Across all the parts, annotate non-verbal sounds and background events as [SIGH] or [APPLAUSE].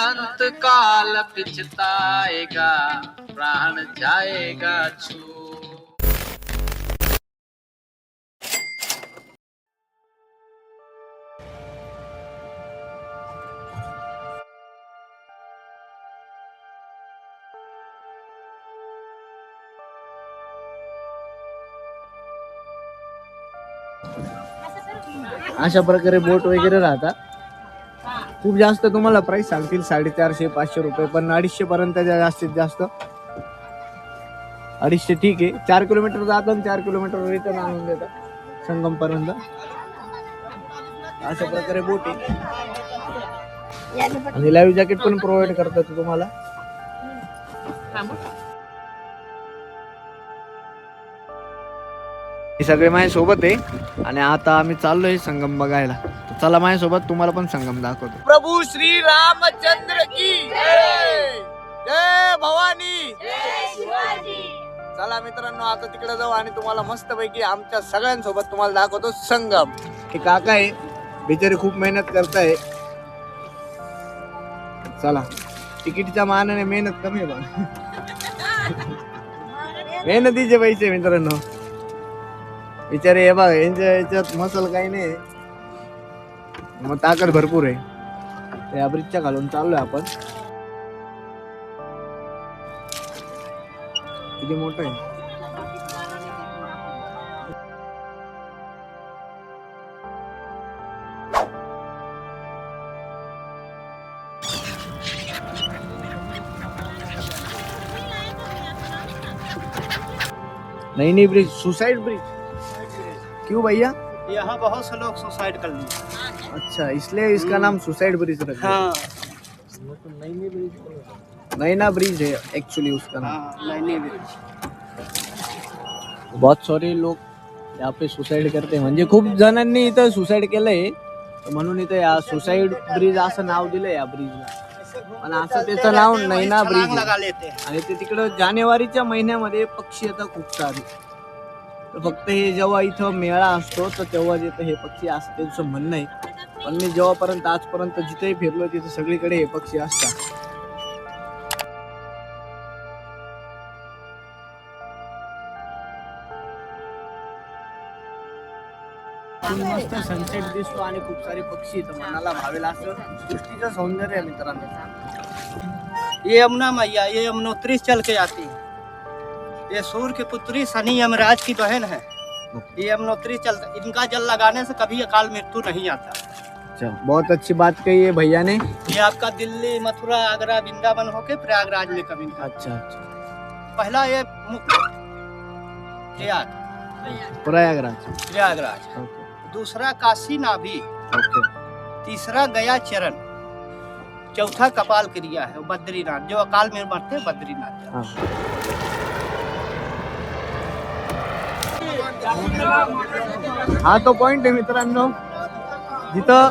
अंत काल पिछताएगा प्राण जाएगा छू। अशा प्रकारे बोट वगैरे राहतात खूप जास्त तुम्हाला प्राइस सांगतील साडेचारशे पाचशे रुपये पण अडीचशे पर्यंत जास्तीत जास्त. अडीचशे ठीक आहे. चार किलोमीटर जातात आणि चार किलोमीटर रिटर्न आणून देतात संगम पर्यंत अशा प्रकारे बोट आहे. आणि लाईव्ह जॅकेट पण प्रोव्हाइड करतात तुम्हाला. हे सगळे माझ्यासोबत आहे. आणि आता आम्ही चाललोय संगम बघायला. चला माझ्यासोबत तुम्हाला पण संगम दाखवतो. प्रभू श्री रामचंद्र की जय! भवानी! चला मित्रांनो आता तिकडे जाऊ आणि तुम्हाला मस्त पैकी आमच्या सगळ्यांसोबत तुम्हाला दाखवतो संगम. हे काका आहे बिचारे खूप मेहनत करताय. चला. तिकीटच्या मानाने मेहनत कमी आहे बा [LAUGHS] मेहनतीचे पैसे मित्रांनो. बिचारे हे बघ यांच्या याच्यात मसल काही नाही. मग ताकद भरपूर आहे. या ब्रिजच्या घालून चाललोय आपण. किती मोठं आहे? नाही नाही ब्रिज सुसाईड ब्रिज क्यों भैया? यहाँ बहुत से लोग सुसाइड कर लिए अच्छा इसलिए इसका नाम सुसाइड ब्रिज रखा है। हाँ। नैना ब्रिज है एक्चुअली उसका नाम। हाँ नैनी ब्रिज बहुत सारे लोग यहाँ पे सुसाइड करते हैं। म्हणजे खूप जणांनी इथं सुसाइड केलंय. म्हणून इथं या सुसाइड ब्रिज असं नाव दिलंय या ब्रिजला पण असं त्याचं नाव नैना ब्रिज आणि ते तिकडं जानेवारीच्या महिन्यामध्ये पक्षी येतात खूप सारे तर फक्त हे जेव्हा इथं मेळा असतो तर तेव्हा येतं हे पक्षी असं त्यांचं म्हणणं आहे. पण मी जेव्हापर्यंत आजपर्यंत जिथेही फिरलो तिथे सगळीकडे हे पक्षी असतात. मस्त सनसेट दिसतो आणि खूप सारे पक्षी इथं मनाला भावेल असं सृष्टीचं सौंदर्य आहे मित्रांनो. ये यमुना मैया ये यमुनोत्री चल के आती है ये सूर्य की पुत्री शनि यमराज की बहन है। ये यमुनोत्री चल इनका जल लगाने से कभी अकाल मृत्यु नहीं आता। अच्छा बहुत अच्छी बात कही है भैया ने। ये आपका दिल्ली मथुरा आगरा वृंदावन होके प्रयागराज में कभी अच्छा अच्छा। पहला ये प्रयाग। प्रयागराज। प्रयागराज। दूसरा काशी नाभि। तीसरा गया चरण। चौथा कपाल क्रिया है बद्रीनाथ। जो अकाल में मरते हैं बद्रीनाथ। हा तो पॉइंट आहे मित्रांनो. जिथं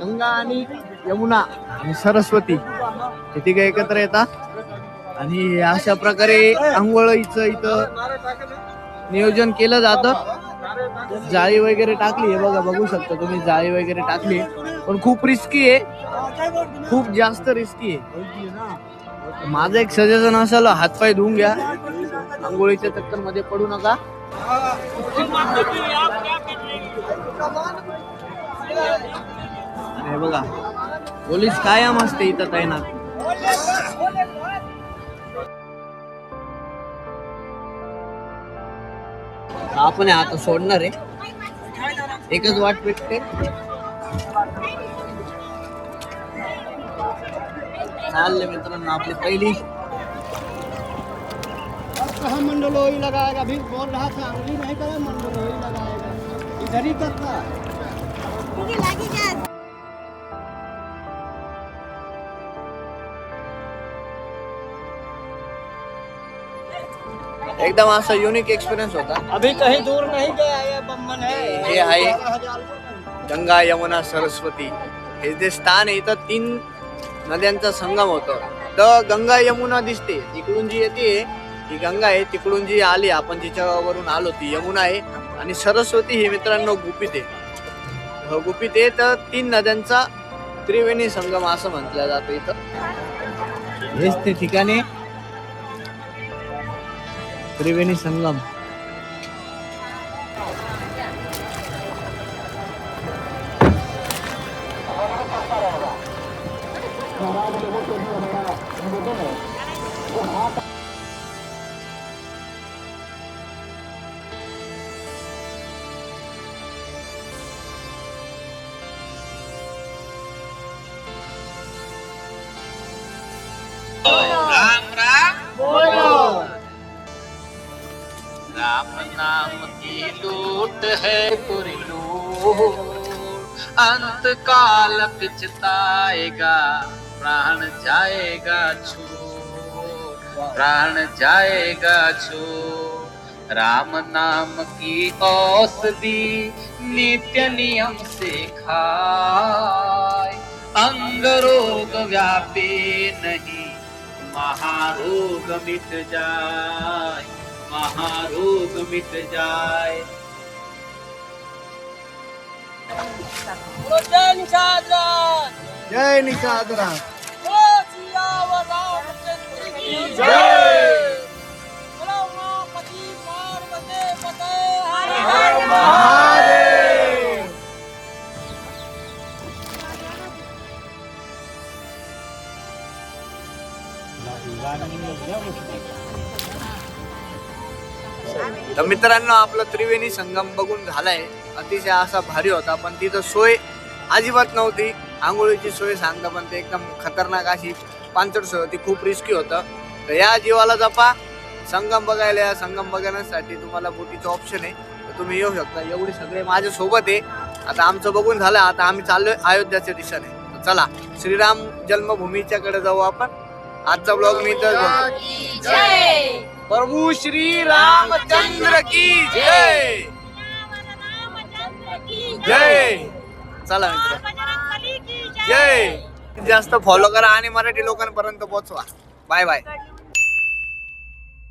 गंगा आणि यमुना आणि सरस्वती हे तिघं एकत्र येतात. आणि अशा प्रकारे आंघोळीचं इथं नियोजन केलं जातं. जाळी वगैरे टाकली हे बघा बघू शकता तुम्ही जाळी वगैरे टाकली पण खूप रिस्की आहे. खूप जास्त रिस्की आहे. माझं एक सजेशन असाल हातपाय धुवून घ्या. आंघोळीच्या चक्करमध्ये पडू नका. हे बघा. पोलीस कायम असते इथं तैनात. आपण आता सोडणार आहे. एकच वाट भेटते. चालले मित्रांनो आपली पहिली कहा मंडलोई लगाएगा? अभी बोल रहा था अंगली नहीं करे मंडलोई लगाएगा। इधर ही करता एकदम असा युनिक एक्सपिरियन्स होता। अभी कहीं दूर नहीं गया ये बम्बन है। ये है। गंगा यमुना सरस्वती। हे जे स्थान आहे इथं तीन नद्यांचा संगम होतो. तर गंगा यमुना दिसते. इकडून जी येते ही गंगा आहे तिकडून जी आली आपण जिच्यावरून आलो ती यमुना आहे. आणि सरस्वती ही मित्रांनो गुपित आहे. हो, गुपित आहे तर तीन नद्यांचा त्रिवेणी संगम असं म्हटलं जातं इथं. हेच ते ठिकाणी त्रिवेणी संगम. राम राम। राम नाम की लूट है पूरी लूट। अंत काल पिछताएगा प्राण जाएगा छू प्राण जाएगा छू राम नाम की औषधि नित्य नियम से खाए। अंग रोग व्यापे नहीं। महारोग मिट जाए महारोग मिट जाए जय निषादरा महादेव तर मित्रांनो आपलं त्रिवेणी संगम बघून झालाय. अतिशय असा भारी होता पण तिथं सोय अजिबात नव्हती. आंघोळीची सोय सांगता पण ते एकदम खतरनाक अशी पांचट सोय होती. खूप रिस्की होतं. तर या जीवाला जपा. संगम बघायला या. संगम बघण्यासाठी तुम्हाला बोटीचं ऑप्शन आहे. तर तुम्ही येऊ शकता. एवढे सगळे माझ्या सोबत आहे. आता आमचं बघून झालं. आता आम्ही चाललोय अयोध्याच्या दिशेने. चला श्रीराम जन्मभूमीच्याकडे जाऊ आपण. आजचा ब्लॉग मी तर प्रभू श्री रामचंद्र की जय. जय. चला मित्र. जय. जास्त फॉलो करा आणि मराठी लोकांपर्यंत पोहोचवा. Bye bye